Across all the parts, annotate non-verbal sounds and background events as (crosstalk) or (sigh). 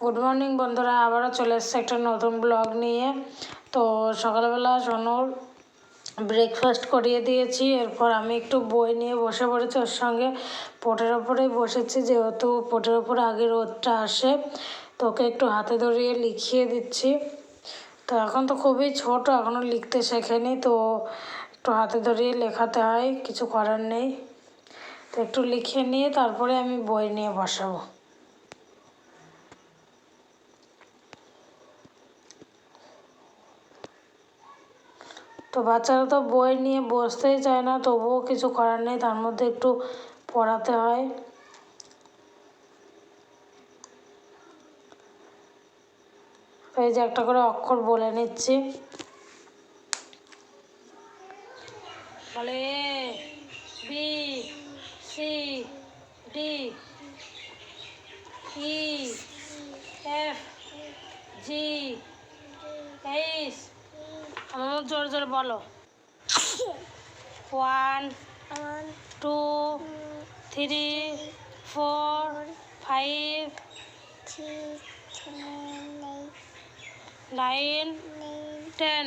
Good morning বন্ধুরা। আবারও চলে এসছে একটা নতুন ব্লগ নিয়ে। তো সকালবেলা সোনুর ব্রেকফাস্ট করিয়ে দিয়েছি। এরপর আমি একটু বই নিয়ে বসে পড়েছি। ওর সঙ্গে পোটের ওপরেই বসেছি, যেহেতু পোটের ওপরে আগে রোদটা আসে। তো ওকে একটু হাতে ধরিয়ে লিখিয়ে দিচ্ছি। তো এখন তো খুবই ছোট এখনও লিখতে শেখেনি। তো একটু হাতে ধরিয়ে লেখাতে হয়, কিছু করার নেই। তো একটু লিখে নিয়ে তারপরে আমি বই নিয়ে বসাবো। তো বাচ্চারা তো বই নিয়ে বসতেই চায় না, তবুও কিছু করার নেই, তার মধ্যে একটু পড়াতে হয়। এই যে একটা করে অক্ষর বলে নিচ্ছি। বলে B, C, D, E, F, G, H আমার জোর জোরে বলো। One two three four five nine ten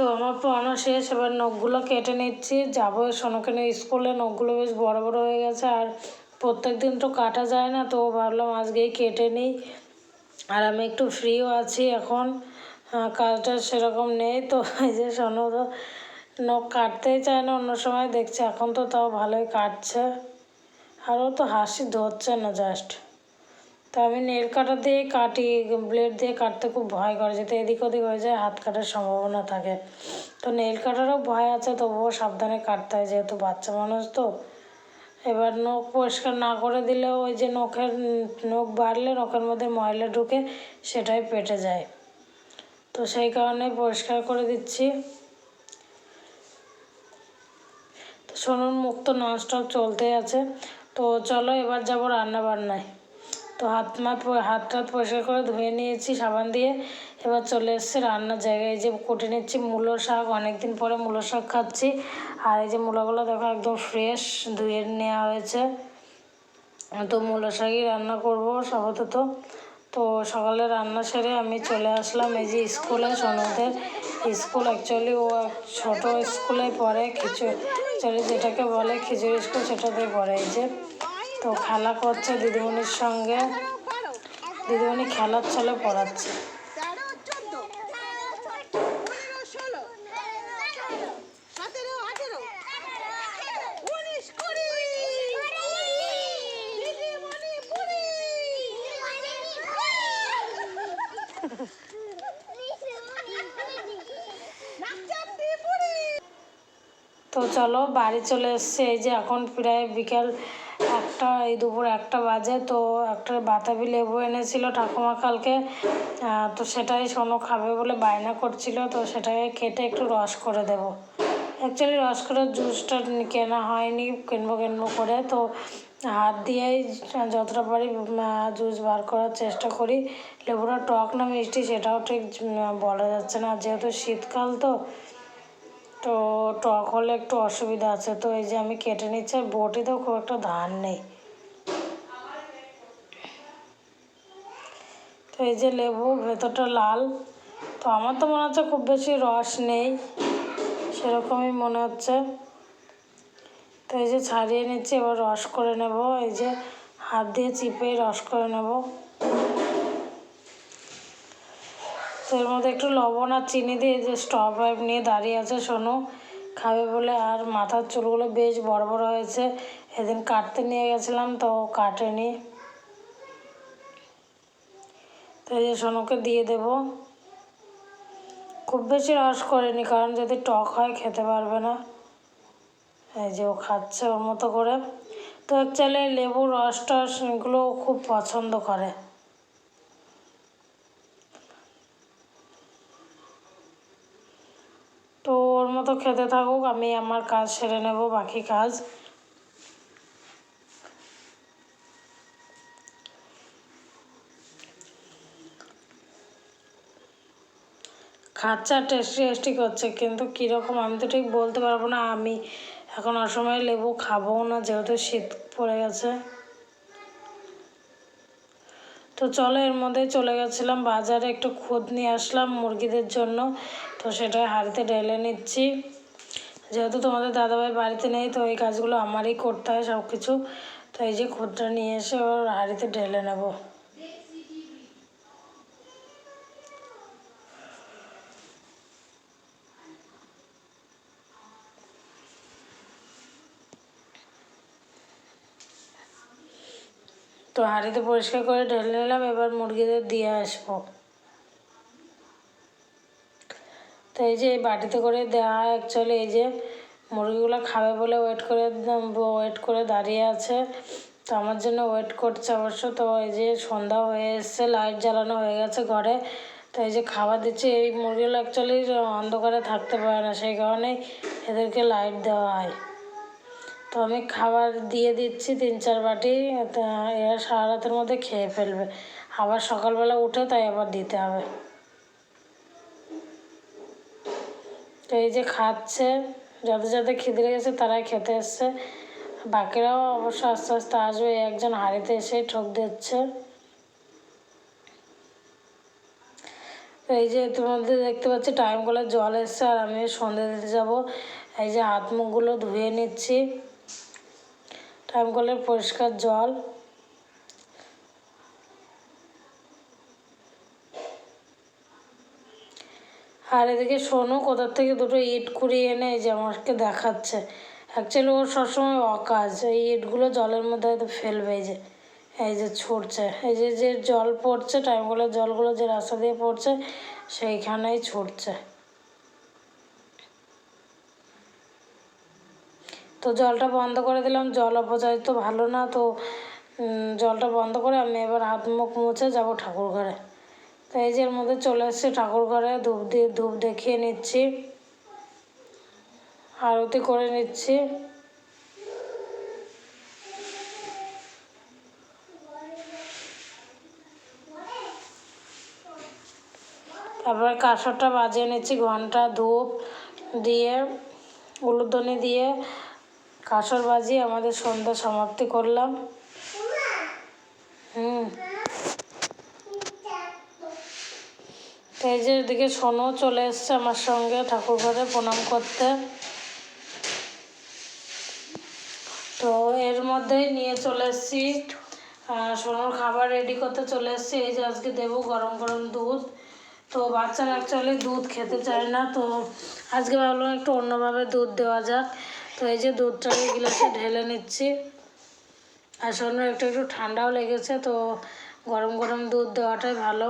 তো আমার পড়ানো শেষ, এবার নখগুলো কেটে নিচ্ছি। যাব সোনাকে স্কুলে নখগুলো বেশ বড় বড় হয়ে গেছে আর প্রত্যেক দিন তো কাটা যায় না, তো ভাবলাম আজকেই কেটে নিই। আর আমি একটু ফ্রিও আছি এখন কাজটা সেরকম নেই, তো (laughs) এই যে সোনু তো নখ কাটতেই চায় না, অন্য সময় দেখছি, এখন তো তাও ভালোই কাটছে। আরও তো হাসি ধরছে না জাস্ট তো আমি নেল কাটার দিয়ে কাটি, ব্লেড দিয়ে কাটতে খুব ভয় করে, যাতে এদিক ওদিক হয়ে যায়, হাত কাটার সম্ভাবনা থাকে। তো নেল কাটারও ভয় আছে, তবুও সাবধানে কাটতে হয়, যেহেতু বাচ্চা মানুষ তো। এবার নখ পরিষ্কার না করে দিলেও ওই যে নখের, নখ বাড়লে নখের মধ্যে ময়লা ঢুকে সেটাই পেটে যায়। তো সেই কারণে পরিষ্কার করে দিচ্ছি। তো সোনুর মুখ তো ননস্টপ চলতেই আছে। তো চলো এবার যাব রান্না বান্নায় তো হাত মা হাত টাত পরিষ্কার করে ধুয়ে নিয়েছি, সাবান দিয়ে। এবার চলে এসেছি রান্নার জায়গায়। যে কুটে নিচ্ছি মূলো শাক, অনেকদিন পরে মূলো শাক খাচ্ছি। আর এই যে মূলোগুলো দেখো একদম ফ্রেশ ধুয়ে নেওয়া হয়েছে। তো মূলো শাকই রান্না করব আপাতত। তো সকালে রান্না সেরে আমি চলে আসলাম এই যে স্কুলে সোনুদের স্কুল অ্যাকচুয়ালি ও ছোটো স্কুলে পড়ে, খিচুড়ি, যেটাকে বলে খিচুড়ি স্কুল, সেটাতে পড়ে এই যে। তো খেলা করছে দিদিমণির সঙ্গে। দিদিমণি খেলার ছলে পড়াচ্ছে। তো চলো বাড়ি চলে এসছে। এই যে এখন প্রায় বিকেল একটা এই দুপুর একটা বাজে, তো একটা বাতাবি লেবু এনেছিল ঠাকুমা কালকে। তো সেটাই সোনো খাবে বলে বায়না করছিল, তো সেটাকে কেটে একটু রস করে দেব। অ্যাকচুয়ালি রস করে জুসটা কেনা হয়নি, কিনবো কিনবো করে, তো হাত দিয়েই যতটা পারি জুস বার করার চেষ্টা করি। লেবুটা টক না মিষ্টি সেটাও ঠিক বলা যাচ্ছে না। যেহেতু শীতকাল তো তো টক হলে একটু অসুবিধা আছে। তো এই যে আমি কেটে নিচ্ছি, আর বটিতেও খুব একটা ধান নেই। তো এই যে লেবু, ভেতরটা লাল। তো আমার তো মনে হচ্ছে খুব বেশি রস নেই, সেরকমই মনে হচ্ছে। তো এই যে ছাড়িয়ে নিচ্ছি, এবার রস করে নেব। এই যে হাত দিয়ে চিপেই রস করে নেব। এর মধ্যে একটু লবণ আর চিনি দিয়ে যে স্টপ পাইপ নিয়ে দাঁড়িয়ে আছে শোনো খাবে বলে আর মাথার চুলগুলো বেশ বড় বড় হয়েছে। এদিন কাটতে নিয়ে গেছিলাম তো কাটেনি। তো এই যে সোনুকে দিয়ে দেব। খুব বেশি রস করিনি, কারণ যদি টক হয় খেতে পারবে না। এই যে ও খাচ্ছে ওর মতো করে। তো অ্যাকচুয়ালি লেবু, রস টস এগুলো খুব পছন্দ করে তো ওর মতো খেতে থাকুক, আমি আমার কাজ সেরে নেব, বাকি কাজ। খাচ্ছে টেস্টি টেস্টি করছে, কিন্তু কীরকম আমি তো ঠিক বলতে পারব না, আমি এখন অসময়ে লেবু খাব না, যেহেতু শীত পড়ে গেছে। তো চলো, এর মধ্যে চলে গেছিলাম, বাজারে একটু খুদ নিয়ে আসলাম মুরগিদের জন্য। তো সেটা হাঁড়িতে ঢেলে নিচ্ছি। যেহেতু তোমাদের দাদাভাই বাড়িতে নেই, তো এই কাজগুলো আমারই করতে হয় সব কিছু তো এই যে খুদটা নিয়ে এসে ওর হাঁড়িতে ঢেলে নেব। তো হাঁড়িতে পরিষ্কার করে ঢেলে নিলাম, এবার মুরগিদের দিয়ে আসব। তো এই যে এই বাটিতে করে দেওয়া অ্যাকচুয়ালি এই যে মুরগিগুলো খাবে বলে ওয়েট করে ওয়েট করে দাঁড়িয়ে আছে। তো আমার জন্য ওয়েট করছে অবশ্য। তো এই যে সন্ধ্যা হয়ে এসছে লাইট জ্বালানো হয়ে গেছে ঘরে। তো এই যে খাবার দিচ্ছে, এই মুরগিগুলো অ্যাকচুয়ালি অন্ধকারে থাকতে পারে না, সেই কারণেই এদেরকে লাইট দেওয়া হয়। তো আমি খাবার দিয়ে দিচ্ছি তিন চার বাটি এরা সারা রাতের মধ্যে খেয়ে ফেলবে। আবার সকালবেলা উঠে তাই আবার দিতে হবে। তো এই যে খাচ্ছে, যাদের যাদের খিদে লেগেছে তারাই খেতে এসছে। বাকিরাও অবশ্য আস্তে আস্তে আসবে একজন হাঁড়িতে এসে ঠোক দিচ্ছে। এই যে তোমাদের দেখতে পাচ্ছি টাইম কলে জল এসছে আর আমি সন্ধে দিতে যাব। এই যে হাত মুখগুলো ধুয়ে নিচ্ছি। টাইম কলের পরিষ্কার জল। এদিকে সোনু কোথার থেকে দুটো ইট কুড়িয়ে এনে এই যে আমাকে দেখাচ্ছে। অ্যাকচুয়ালি ওর সবসময় অকাজ। এই ইটগুলো জলের মধ্যে হয়তো ফেলবে এই যে এই যে ছুটছে। এই যে যে জল পড়ছে টাইমগুলোর জলগুলো যে রাস্তা দিয়ে পড়ছে, সেইখানেই ছুটছে। তো জলটা বন্ধ করে দিলাম। জল অপচয় তো ভালো না, তো জলটা বন্ধ করে আমি এবার হাত মুখ মুছে যাব ঠাকুর ঘরে তো এই যে এর মধ্যে চলে এসেছি ঠাকুর ঘরে, ধূপ দিয়ে, ধূপ দেখিয়ে নিচ্ছি। আরতি করে নিচ্ছি। তারপরে কাঁসরটা বাজিয়ে নিচ্ছি, ঘণ্টা, ধূপ দিয়ে, উলুধ্বনি দিয়ে। কাঁসর বাজিয়ে আমাদের সন্ধ্যা সমাপ্তি করলাম হুম তো এই যে এদিকে সোনু চলে এসছে আমার সঙ্গে ঠাকুর ঘরে প্রণাম করতে। তো এর মধ্যেই নিয়ে চলে এসছি। সোনুর খাবার রেডি করতে চলে এসছি। এই যে আজকে দেবো গরম গরম দুধ। তো বাচ্চারা অ্যাকচুয়ালি দুধ খেতে চায় না। তো আজকে ভাবলাম একটু অন্যভাবে দুধ দেওয়া যাক। তো এই যে দুধটাকে গিলাসে ঢেলে নিচ্ছি। আর সোনুর একটু একটু ঠান্ডাও লেগেছে, তো গরম গরম দুধ দেওয়াটাই ভালো।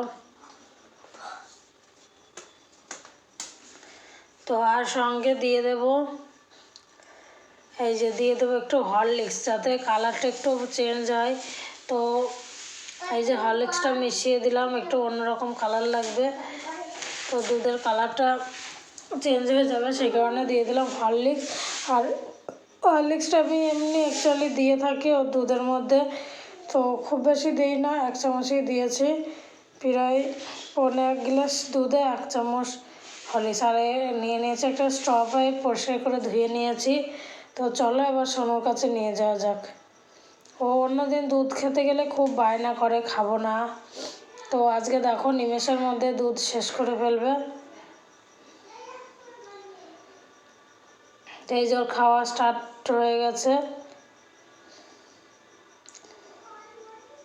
তো আর সঙ্গে দিয়ে দেব। এই যে দিয়ে দেবো একটু হরলিক্স যাতে কালারটা একটু চেঞ্জ হয়। তো এই যে হরলিক্সটা মিশিয়ে দিলাম, একটু অন্যরকম কালার লাগবে। তো দুধের কালারটা চেঞ্জ হয়ে যাবে, সেই কারণে দিয়ে দিলাম হরলিক্স। আর হরলিক্সটা আমি এমনি অ্যাকচুয়ালি দিয়ে থাকি ও দুধের মধ্যে। তো খুব বেশি দিই না, এক চামচই দিয়েছি। প্রায় পনেরো এক গ্লাস দুধে এক চামচ হরলিক্স আর নিয়ে নিয়েছি একটা স্ট্র পাইপ পরিষ্কার করে ধুয়ে নিয়েছি। তো চলো এবার সোনুর কাছে নিয়ে যাওয়া যাক। ও অন্যদিন দুধ খেতে গেলে খুব বায়না করে, খাব না। তো আজকে দেখো নিমেষের মধ্যে দুধ শেষ করে ফেলবে। এই ওর খাওয়া স্টার্ট হয়ে গেছে।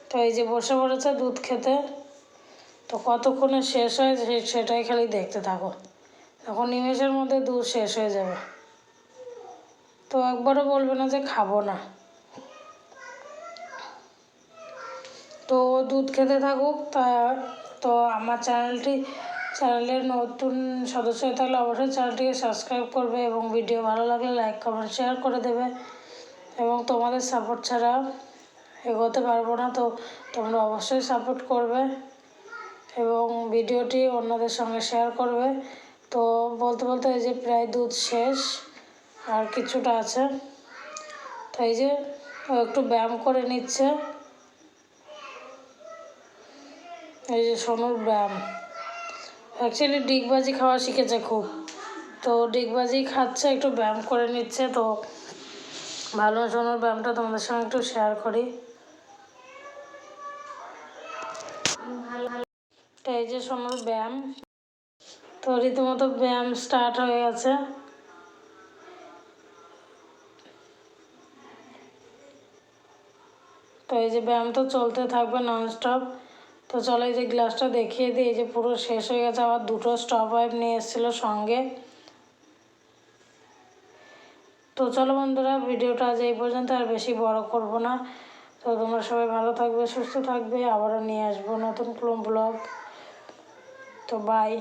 তো এই যে বসে পড়েছে দুধ খেতে। তো কতক্ষণে শেষ হয় সেটাই খালি দেখতে থাকো। তখন নিমেষের মধ্যে দুধ শেষ হয়ে যাবে। তো একবারও বলবে না যে খাব না। তো দুধ খেতে থাকুক, তা তো আমার চ্যানেলটি, চ্যানেলের নতুন সদস্য হয়ে থাকলে অবশ্যই চ্যানেলটিকে সাবস্ক্রাইব করবে এবং ভিডিও ভালো লাগলে লাইক, কমেন্ট, শেয়ার করে দেবে। এবং তোমাদের সাপোর্ট ছাড়া এগোতে পারব না, তো তোমরা অবশ্যই সাপোর্ট করবে এবং ভিডিওটি অন্যদের সঙ্গে শেয়ার করবে। তো বলতে বলতে এই যে প্রায় দুধ শেষ আর কিছুটা আছে। তো এই যে একটু ব্যায়াম করে নিচ্ছে। এই যে সোনুর ব্যায়াম। অ্যাকচুয়ালি ডিগবাজি খাওয়া শিখেছে খুব। তো ডিগবাজি খাচ্ছে, একটু ব্যায়াম করে নিচ্ছে। তো ভালো সোনুর ব্যায়ামটা তোমাদের সঙ্গে একটু শেয়ার করি। তো এই যে সোনুর ব্যায়াম। তো রীতিমতো ব্যায়াম স্টার্ট হয়ে গেছে। তো এই যে ব্যায়াম তো চলতে থাকবে ননস্টপ তো চলো এই যে গ্লাসটা দেখিয়ে দিই, এই যে পুরো শেষ হয়ে গেছে, আবার দুটো স্টপ ওয়াইপ নিয়ে এসেছিল সঙ্গে। তো চলো বন্ধুরা, ভিডিওটা আজ এই পর্যন্ত, আর বেশি বড় করব না। তো তোমরা সবাই ভালো থাকবে, সুস্থ থাকবে, আবারও নিয়ে আসব নতুন কোনো ব্লগ তো বাই